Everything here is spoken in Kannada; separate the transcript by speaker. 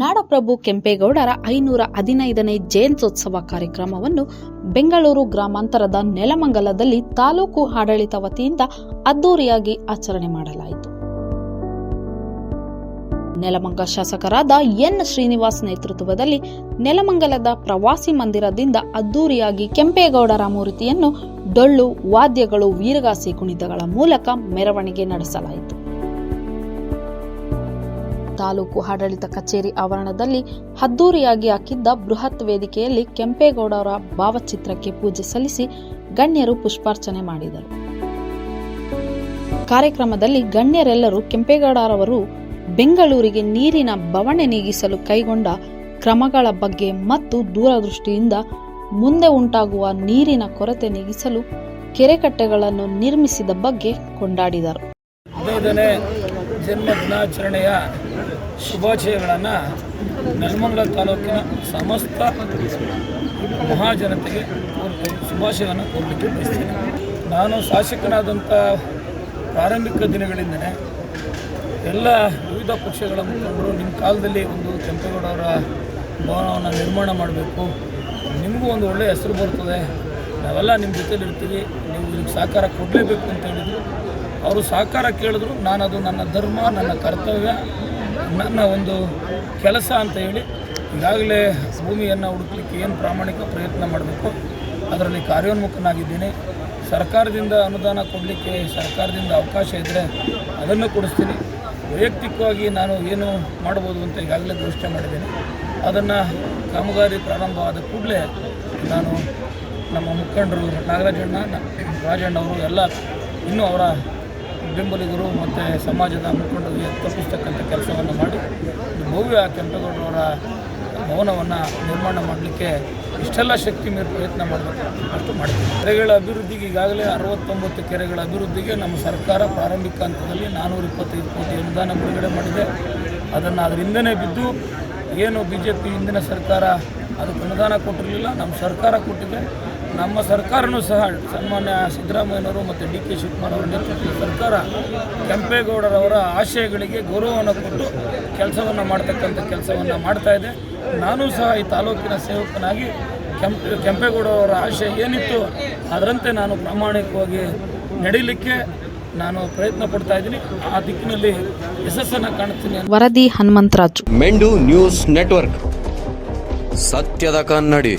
Speaker 1: ನಾಡಪ್ರಭು ಕೆಂಪೇಗೌಡರ ಐನೂರ ಹದಿನೈದನೇ ಜಯಂತ್ಯೋತ್ಸವ ಕಾರ್ಯಕ್ರಮವನ್ನು ಬೆಂಗಳೂರು ಗ್ರಾಮಾಂತರದ ನೆಲಮಂಗಲದಲ್ಲಿ ತಾಲೂಕು ಆಡಳಿತ ವತಿಯಿಂದ ಅದ್ದೂರಿಯಾಗಿ ಆಚರಣೆ ಮಾಡಲಾಯಿತು. ನೆಲಮಂಗ ಶಾಸಕರಾದ ಎನ್ ಶ್ರೀನಿವಾಸ್ ನೇತೃತ್ವದಲ್ಲಿ ನೆಲಮಂಗಲದ ಪ್ರವಾಸಿ ಮಂದಿರದಿಂದ ಅದ್ದೂರಿಯಾಗಿ ಕೆಂಪೇಗೌಡರ ಮೂರ್ತಿಯನ್ನು ಡೊಳ್ಳು, ವಾದ್ಯಗಳು, ವೀರಗಾಸಿ ಕುಣಿತಗಳ ಮೂಲಕ ಮೆರವಣಿಗೆ ನಡೆಸಲಾಯಿತು. ತಾಲೂಕು ಆಡಳಿತ ಕಚೇರಿ ಆವರಣದಲ್ಲಿ ಅದ್ದೂರಿಯಾಗಿ ಹಾಕಿದ್ದ ಬೃಹತ್ ವೇದಿಕೆಯಲ್ಲಿ ಕೆಂಪೇಗೌಡರ ಭಾವಚಿತ್ರಕ್ಕೆ ಪೂಜೆ ಸಲ್ಲಿಸಿ ಗಣ್ಯರು ಪುಷ್ಪಾರ್ಚನೆ ಮಾಡಿದರು. ಕಾರ್ಯಕ್ರಮದಲ್ಲಿ ಗಣ್ಯರೆಲ್ಲರೂ ಕೆಂಪೇಗೌಡರವರು ಬೆಂಗಳೂರಿಗೆ ನೀರಿನ ಬವಣೆ ನೀಗಿಸಲು ಕೈಗೊಂಡ ಕ್ರಮಗಳ ಬಗ್ಗೆ ಮತ್ತು ದೂರದೃಷ್ಟಿಯಿಂದ ಮುಂದೆ ಉಂಟಾಗುವ ನೀರಿನ ಕೊರತೆ ನೀಗಿಸಲು ಕೆರೆಕಟ್ಟೆಗಳನ್ನು ನಿರ್ಮಿಸಿದ ಬಗ್ಗೆ ಕೊಂಡಾಡಿದರು.
Speaker 2: ಹದಿನೈದನೇ ಜನ್ಮ ಶುಭಾಶಯಗಳನ್ನು ನೆಲಮಂಗಲ ತಾಲೂಕಿನ ಸಮಸ್ತ ಮಹಾಜನತೆಗೆ ಶುಭಾಶಯವನ್ನು ಕೋರಲಿಕ್ಕೆ ಬಯಸ್ತೇನೆ. ನಾನು ಶಾಸಕನಾದಂಥ ಪ್ರಾರಂಭಿಕ ದಿನಗಳಿಂದಲೇ ಎಲ್ಲ ವಿವಿಧ ಪಕ್ಷಗಳ ಮುಖಂಡರು ನಿಮ್ಮ ಕಾಲದಲ್ಲಿ ಒಂದು ಕೆಂಪೇಗೌಡವರ ಭವನವನ್ನು ನಿರ್ಮಾಣ ಮಾಡಬೇಕು. ನಿಮಗೂ ಒಂದು ಒಳ್ಳೆಯ ಹೆಸರು ಬರ್ತದೆ. ನಾವೆಲ್ಲ ನಿಮ್ಮ ಜೊತೆಲಿ ಇರ್ತೀವಿ. ನೀವು ಇದಕ್ಕೆ ಸಹಕಾರ ಕೊಡಲೇಬೇಕು ಅಂತ ಹೇಳಿದರು. ಅವರು ಸಹಕಾರ ಕೇಳಿದ್ರು. ನಾನು ಅದು ನನ್ನ ಧರ್ಮ, ನನ್ನ ಕರ್ತವ್ಯ. ನನ್ನ ಒಂದು ಕೆಲಸ ಅಂತ ಹೇಳಿ ಈಗಾಗಲೇ ಭೂಮಿಯನ್ನು ಹುಡುಕಲಿಕ್ಕೆ ಏನು ಪ್ರಾಮಾಣಿಕ ಪ್ರಯತ್ನ ಮಾಡಬೇಕು, ಅದರಲ್ಲಿ ಕಾರ್ಯೋನ್ಮುಖನಾಗಿದ್ದೀನಿ. ಸರ್ಕಾರದಿಂದ ಅನುದಾನ ಕೊಡಲಿಕ್ಕೆ ಸರ್ಕಾರದಿಂದ ಅವಕಾಶ ಇದ್ದರೆ ಅದನ್ನು ಕೊಡಿಸ್ತೀನಿ. ವೈಯಕ್ತಿಕವಾಗಿ ನಾನು ಏನು ಮಾಡ್ಬೋದು ಅಂತ ಈಗಾಗಲೇ ಘೋಷಣೆ ಮಾಡಿದ್ದೀನಿ. ಅದನ್ನು ಕಾಮಗಾರಿ ಪ್ರಾರಂಭ ಆದ ಕೂಡಲೇ ನಾನು ನಮ್ಮ ಮುಖಂಡರು ನಾಗರಾಜಣ್ಣ ರಾಜಣ್ಣವರು ಎಲ್ಲ ಇನ್ನೂ ಅವರ ಬೆಂಬಲಿಗರು ಮತ್ತು ಸಮಾಜದ ಮುಖಂಡರಿಗೆ ತಪ್ಪಿಸ್ತಕ್ಕಂಥ ಕೆಲಸವನ್ನು ಮಾಡಿ ಭವ್ಯ ಕೆಂಪೇಗೌಡರವರ ಮೌನವನ್ನು ನಿರ್ಮಾಣ ಮಾಡಲಿಕ್ಕೆ ಇಷ್ಟೆಲ್ಲ ಶಕ್ತಿ ಮೀರಿ ಪ್ರಯತ್ನ ಮಾಡಬೇಕು ಅಷ್ಟು ಮಾಡ್ತೀವಿ ಕೆರೆಗಳ ಅಭಿವೃದ್ಧಿಗೆ ಈಗಾಗಲೇ ಅರವತ್ತೊಂಬತ್ತು ಕೆರೆಗಳ ಅಭಿವೃದ್ಧಿಗೆ ನಮ್ಮ ಸರ್ಕಾರ ಪ್ರಾರಂಭಿಕ ಹಂತದಲ್ಲಿ ನಾನ್ನೂರ ಇಪ್ಪತ್ತೈದು ಕೋಟಿ ಅನುದಾನ ಬಿಡುಗಡೆ ಮಾಡಿದೆ. ಅದನ್ನು ಅದರಿಂದನೇ ಬಿದ್ದು ಏನು ಬಿ ಜೆ ಪಿ ಹಿಂದಿನ ಸರ್ಕಾರ ಅದಕ್ಕೆ ಅನುದಾನ ಕೊಟ್ಟಿರಲಿಲ್ಲ, ನಮ್ಮ ಸರ್ಕಾರ ಕೊಟ್ಟಿದೆ. ನಮ್ಮ ಸರ್ಕಾರನೂ ಸಹ ಸನ್ಮಾನ್ಯ ಸಿದ್ದರಾಮಯ್ಯನವರು ಮತ್ತು ಡಿ ಕೆ ಶಿವಕುಮಾರ್ ಅವರ ನೇತೃತ್ವದ ಸರ್ಕಾರ ಕೆಂಪೇಗೌಡರವರ ಆಶಯಗಳಿಗೆ ಗೌರವವನ್ನು ಕೊಟ್ಟು ಕೆಲಸವನ್ನು ಮಾಡ್ತಕ್ಕಂಥ ಕೆಲಸವನ್ನು ಮಾಡ್ತಾ ಇದೆ. ನಾನು ಸಹ ಈ ತಾಲೂಕಿನ ಸೇವಕನಾಗಿ ಕೆಂಪ ಕೆಂಪೇಗೌಡರವರ ಆಶಯ ಏನಿತ್ತು ಅದರಂತೆ ನಾನು ಪ್ರಾಮಾಣಿಕವಾಗಿ ನಡೀಲಿಕ್ಕೆ ನಾನು ಪ್ರಯತ್ನ ಪಡ್ತಾ ಇದ್ದೀನಿ. ಆ ದಿಕ್ಕಿನಲ್ಲಿ ಯಶಸ್ಸನ್ನು ಕಾಣ್ತೀನಿ
Speaker 1: ವರದಿ ಹನುಮಂತರಾಜು.
Speaker 3: ಮೆಂಡು news network. ಸತ್ಯದ ಕನ್ನಡಿ.